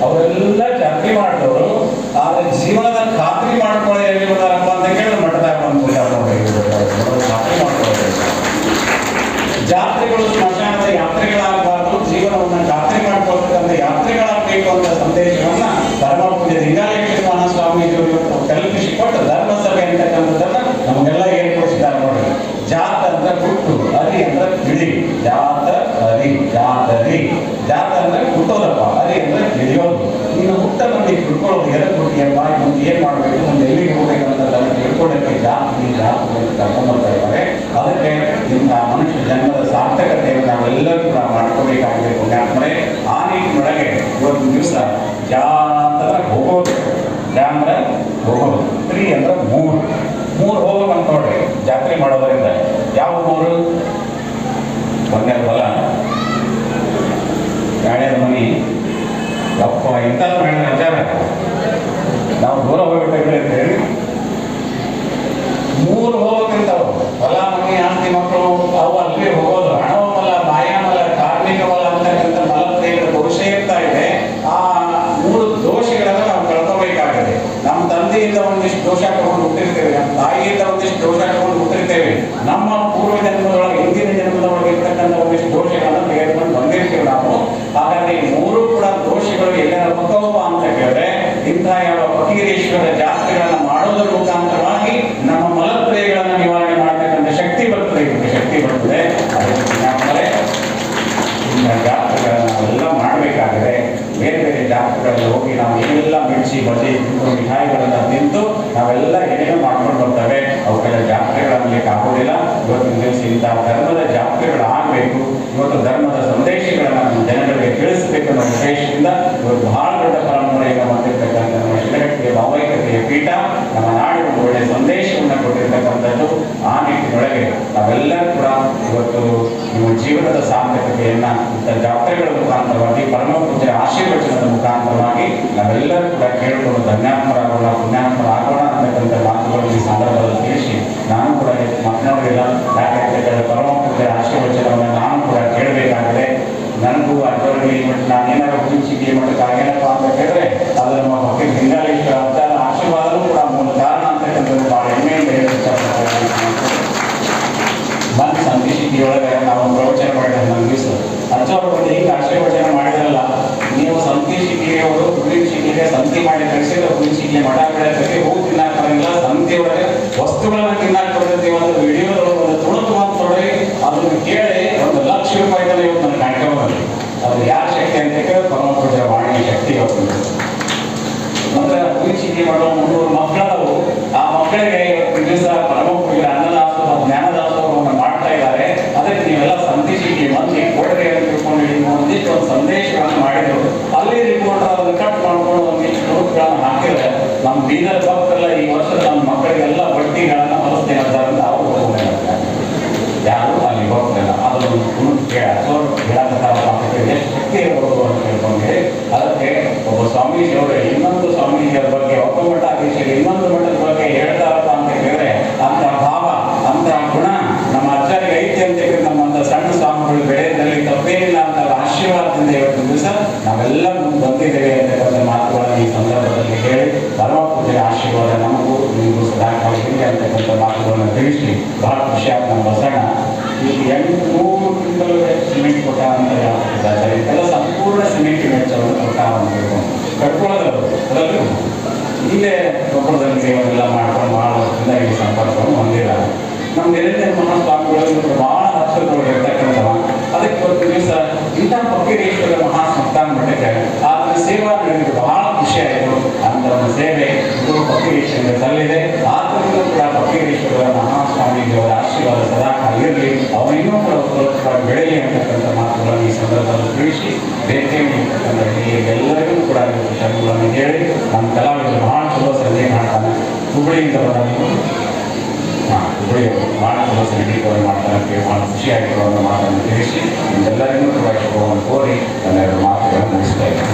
ಅವರೆಲ್ಲ ಜಾತ್ರೆ ಮಾಡಿದವರು ಆದ್ರೆ ಜೀವನದ ಅಂತ ಜಾತ್ರೆಗಳು ಸ್ಮಶಾನದ ಯಾತ್ರೆಗಳಾಗಬಾರ್ದು ಜೀವನವನ್ನು ಖಾತ್ರಿ ಮಾಡ್ಕೊಳ್ತಕ್ಕಂಥ ಯಾತ್ರೆಗಳಾಗಬೇಕು ಅಂತ ಸಂದೇಶವನ್ನ ಧರ್ಮ ಪೂಜೆ ಲಿಂಗಾಲೇಶ್ವರ ಮಹಾಸ್ವಾಮೀಜಿಯವರು ಇವತ್ತು ಕಲ್ಪಿಸಿಕೊಟ್ಟು ಧರ್ಮಸಭೆ ಅಂತಕ್ಕಂಥದ್ದನ್ನ ನಮಗೆಲ್ಲ ಏರ್ಪಡಿಸಿದ್ದಾರೆ ನೋಡಿ ಜಾತ ಅಂದ್ರೆ ಹುಟ್ಟು ಅರಿ ಅಂದ್ರೆ ತಿಳಿ ಜಾತ ಅರಿ ಜಾತರಿ ಜಾತ ಅಂದ್ರೆ ಹುಟ್ಟೋದಪ್ಪ ಅರಿ ಅಂದ್ರೆ ತಿಳಿಯೋದು ಇನ್ನು ಹುಟ್ಟ ತಿಳ್ಕೊಳ್ಳೋದು ಎದಕ್ಕೆ ಹುಟ್ಟಿಯಪ್ಪ ಮುಂದೆ ಏನ್ ಮಾಡ್ಬೇಕು ಮುಂದೆ ಎಲ್ಲಿಗೆ ಹೋಗ್ಬೇಕಂತ ಜಾಸ್ತಿ ಇಲ್ಲ ಕರ್ಕೊಂಡ್ಬರ್ತಾ ಇದ್ದಾರೆ ಅದಕ್ಕೆ ನಿಮ್ಮ ಮನುಷ್ಯ ಜನ್ಮದ ಸಾರ್ಥಕತೆಯನ್ನು ನಾವೆಲ್ಲರೂ ಕೂಡ ಮಾಡ್ಕೋಬೇಕಾಗಿದೆ ಪುಣ್ಯಾತ್ಮರೇ ಆ ನಿಟ್ಟಿನೊಳಗೆ ಇವತ್ತು ದಿವಸ ಜಾತ್ರ ಹೋಗೋದು ಜಾ ಹೋಗೋದು ತ್ರೀ ಅಂದ್ರೆ ಮೂರು ಮೂರು ಹೋಗೋದು ಅಂತ ನೋಡ್ರಿ ಜಾತ್ರೆ ಮಾಡೋದರಿಂದ ಯಾವ ಮೂರು ಒಂದೇ ಹೊಲ ಎರಡನೇ ಮನೆ ಅಪ್ಪ ಇಂಥ ದೂರ ಹೋಗ್ಬಿಟ್ಟಿದ್ರೆ ಅಂತ ಹೇಳಿ ಮೂರು ಹೋಗೋಕ್ಕಿಂತವು ಹೊಲ, ಮನೆ ಆಸ್ತಿ ಮಕ್ಕಳು, ಅವು ಅಲ್ಲಿ ಹೋಗೋದು. ಹಣವಲ್ಲ ಮಾಯಾಮಲ ಕಾರ್ಮಿಕವಲ್ಲ ಅಂತಕ್ಕಂಥ ಮಲಪ್ರಿಯರ ಪುರುಷ ಇರ್ತಾ ಇದೆ. ಆ ಮೂರು ದೋಷಗಳನ್ನು ನಾವು ಕಳ್ಕೋಬೇಕಾಗಿದೆ. ನಮ್ಮ ತಂದೆಯಿಂದ ಒಂದಿಷ್ಟು ದೋಷ ಇಂಥ ಧರ್ಮದ ಜಾತ್ರೆಗಳಾಗಬೇಕು ಇವತ್ತು ಧರ್ಮದ ಸಂದೇಶಗಳನ್ನು ಜನಗಳಿಗೆ ತಿಳಿಸಬೇಕು ಅನ್ನೋ ಉದ್ದೇಶದಿಂದ ಇವತ್ತು ಬಹಳ ದೊಡ್ಡ ಪರಂಪರೆಯನ್ನು ಮಾಡಿರ್ತಕ್ಕಂಥ ನಮ್ಮ ಶಿಲಗಟ್ಟಿಯ ಭಾವೈಕ್ಯತೆಯ ಪೀಠ ನಮ್ಮ ನಾಡಿನ ಒಳ್ಳೆಯ ಸಂದೇಶವನ್ನು ಕೊಟ್ಟಿರ್ತಕ್ಕಂಥದ್ದು ಆ ನಿಟ್ಟಿನೊಳಗೆ ನಾವೆಲ್ಲರೂ ಕೂಡ ಇವತ್ತು ನಿಮ್ಮ ಜೀವನದ ಸಾರ್ಥಕತೆಯನ್ನ ಇಂಥ ಜಾತ್ರೆಗಳ ಮುಖಾಂತರವಾಗಿ ಪರಮ ಪೂಜೆ ಆಶೀರ್ವಚನದ ಮುಖಾಂತರವಾಗಿ ನಾವೆಲ್ಲರೂ ಕೂಡ ಕೇಳಿಕೊಂಡು ಧನ್ಯಾತ್ಮರಾಗೋಣ, ಪುಣ್ಯಾತ್ಮರಾಗೋಣ. ಮಾತನಾಡಲಿಲ್ಲ ಯಾಕಂತ ಹೇಳಿದ್ರೆ ಪರಮ ಆಶೀರ್ವಚನವನ್ನು ನಾನು ಕೂಡ ಕೇಳಬೇಕಾಗಿದೆ ನನಗೂ ಅದರಲ್ಲಿ ಮಟ್ಟ ನಾನೇನಾರ ಹುಡುಚಿಗೆ ಮಟ್ಟಕ್ಕೆ ಆಗೇನಪ್ಪ ಅಂತ ಕೇಳಿದ್ರೆ ಅದು ನಮ್ಮ ಬಗ್ಗೆ ಹಿಂಗಾಲೇಶ್ವರ ಅಂತ ಆಶೀರ್ವಾದವೂ ಕೂಡ ಮೂಲ ಕಾರಣ ಅಂತಕ್ಕಂಥದ್ದು ಭಾಳ ಹೆಮ್ಮೆಯಿಂದ ಬಂದು ಸಂದೇಶಿಕೆಯೊಳಗೆ ನಾವು ಪ್ರವಚನ ಮಾಡಿದ ನಮ್ಮ ದಿವಸ ಅಜ್ಜವರು ಬಂದು ಹಿಂಗೆ ಆಶೀರ್ವಚನ ಮಾಡಿದ್ರಲ್ಲ, ನೀವು ಸಂದೇಶಿಕೆಯವರು ಹುಡುಗಿ ಶಿಕೆಗೆ ಸಂತಿ ಮಾಡಿ ಕಳಿಸಿದ್ರೆ ಹುಡುಗಿ ಶಿಕೆ ಮಠ ಬೆಳೆದಕ್ಕೆ ಹೂ ತಿನ್ನಾಕ ಬರಂಗಿಲ್ಲ ಸಂತೆ ಒಳಗೆ ವಸ್ತುಗಳನ್ನ ತಿನ್ನಾಕ ಬರ್ತೈತಿ ಒಂದು ವಿಡಿಯೋದೊಳಗೆ ಒಂದು ತುಣುಕು ಬಂದು ನೋಡಿ ಅದನ್ನು ಕೇಳಿ ಒಂದು ಲಕ್ಷ ರೂಪಾಯಿದಲ್ಲಿ ಇವತ್ತು ನನ್ನ ಕಾಣ್ಕೊಂಡು ಅದು ಯಾರ ಶಕ್ತಿ ಅಂತ ಕೇಳಿದ್ರೆ ಪರಮ ಪೂಜೆ ವಾಣಿ ಶಕ್ತಿ ಇವತ್ತು ಅಂದ್ರೆ ಮಾಡುವ ಮಾಡೋ ಮುನ್ನೂರು ಮಕ್ಕಳು ಆ ಮಕ್ಕಳಿಗೆ ಇವತ್ತು ದಿವಸ ಪರಮ ಪೂಜೆ ಅನ್ನದಾಸೋಹ ಜ್ಞಾನದಾಸೋಹವನ್ನು ಮಾಡ್ತಾ ಇದ್ದಾರೆ ಅದಕ್ಕೆ ನೀವೆಲ್ಲ ಸಂದೇಶಕ್ಕೆ ಮಂದಿ ಕೊಡ್ರಿ ಅಂತ ತಿಳ್ಕೊಂಡು ನೀವು ಒಂದಿಷ್ಟು ಒಂದು ಸಂದೇಶಗಳನ್ನು ಮಾಡಿದ್ರು ಅಲ್ಲಿ ರಿಪೋರ್ಟ್ ಅದನ್ನು ಕಟ್ ಮಾಡ್ಕೊಂಡು ಒಂದಿಷ್ಟು ನೋಟ್ಗಳನ್ನು ಹಾಕಿದ್ರೆ ನಮ್ಮ ಬೀದರ್ ಭಕ್ತರೆಲ್ಲ ಈ ವರ್ಷ ನಮ್ಮ ಮಕ್ಕಳಿಗೆಲ್ಲ ಬಡ್ಡಿಗಳನ್ನ ಹೊಲಿಸ್ತೇನೆ ಅಂತ ಅವರು ಹೋಗ್ತಾರೆ ಯಾರು ಅಲ್ಲಿ ಹೋಗ್ತಿಲ್ಲ ಅದನ್ನು ಕುಣಿದು ಕೇಳ ಸೋರ್ ಹೇಳಕತ್ತಾರಪ್ಪ ಅಂತ ಹೇಳಿ ಎಷ್ಟು ಶಕ್ತಿ ಇರ್ಬೋದು ಅಂತ ತಿಳ್ಕೊಂಡ್ರೆ ಅದಕ್ಕೆ ಒಬ್ಬ ಸ್ವಾಮೀಜಿಯವರು ಸ್ವಾಮೀಜಿಯವರ ಬಗ್ಗೆ ಒಬ್ಬ ಮಠಾಧೀಶರು ಇನ್ನೊಂದು ಮಠದ ಬಗ್ಗೆ ಹೇಳ್ತಾರಪ್ಪ ಅಂತ ಹೇಳಿದ್ರೆ ಅಂತ ಭಾವ ಅಂತ ಗುಣ ನಮ್ಮ ಅಜ್ಜರಿಗೆ ಐತಿ ಅಂತ ಹೇಳಿ ನಮ್ಮಂತ ಸಣ್ಣ ಸ್ವಾಮಿಗಳು ಬೆಳೆಯದಲ್ಲಿ ತಪ್ಪೇನಿಲ್ಲ ಅಂತ ಆಶೀರ್ವಾದದಿಂದ ಇವತ್ತು ದಿವಸ ನಾವೆಲ್ಲ ಮುಂದೆ ಬಂದಿದ್ದೇವೆ ಅಂತಕ್ಕಂಥ ಮಾತುಗಳನ್ನು ಈ ಸಂದರ್ಭದಲ್ಲಿ ಹೇಳಿ ಪರಮ ಪೂಜೆಯ ಆಶೀರ್ವಾದ ನಮಗೂ, ನಿಮಗೂ ಸದಾ ಕಾಲದಲ್ಲಿ ಅಂತಕ್ಕಂಥ ಮಾತುಗಳನ್ನು ತಿಳಿಸಿ, ಬಹಳ ಖುಷಿಯಾಗಿ ನಮ್ಮ ಬಸಣ್ಣ ಈ ಎಂಟು ನೂರು ಕ್ವಿಂಟಲ್ ಸಿಮೆಂಟ್ ಕೊಟ್ಟ ಅಂತ ಹೇಳ್ತಿದ್ದಾರೆ. ಕಟ್ಕೊಳ್ಳೋದು ಅದರಲ್ಲಿ ಇಲ್ಲೇ ಕೊಪ್ಪಳದಲ್ಲಿ ಸೇವೆಲ್ಲ ಮಾಡ್ಕೊಂಡು ಮಾಡೋದ್ರಿಂದ ಈ ಸಂಪರ್ಕವನ್ನು ಹೊಂದಿಲ್ಲ ನಮ್ಮ ನಿರಂಜನ ಮಹಾಸ್ವಾಮಿಗಳು ಬಹಳ ಹತ್ತಿರಗಳು ಇರ್ತಕ್ಕಂಥವ ಅದಕ್ಕೆ ಒಂದು ದಿವಸ ಇಂಥ ಫಕೀರೇಶ್ವರ ಮಹಾ ಸಂಸ್ಥಾನ ಮಠಕ್ಕೆ ಆತನ ಸೇವಾ ನಡೆದು ಬಹಳ ಖುಷಿ ಆಯಿತು ಅಂತ ಒಂದು ಸೇವೆ ಗುರು ಫಕೀರೇಶ್ವರ ಸಲ್ಲಿದೆ ಆತನಿಗೂ ಕೂಡ ಫಕೀರೇಶ್ವರ ಮಹಾಸ್ವಾಮೀಜಿಯವರ ಆಶೀರ್ವಾದ ಸದಾಕಾಲ ಇರಲಿ ಅವನಿಗೂ ಕೂಡ ಬೆಳೆಯಲಿ ಅಂತಕ್ಕಂಥ ಮಾತುಗಳನ್ನು ಈ ಸಂದರ್ಭದಲ್ಲಿ ತಿಳಿಸಿ ಬೇಕೇ ಖುಷಿಯಾಗಿರೋ ಅನ್ನೋ ಮಾತನ್ನು ತಿಳಿಸಿ ನಿಮ್ಮೆಲ್ಲರಿಗೂ ಕೂಡ ಶುಭವನ್ನು ಕೋರಿ ನನ್ನ ಎರಡು ಮಾತುಗಳನ್ನು ಮುಗಿಸ್ತಾ ಇದ್ದೀನಿ.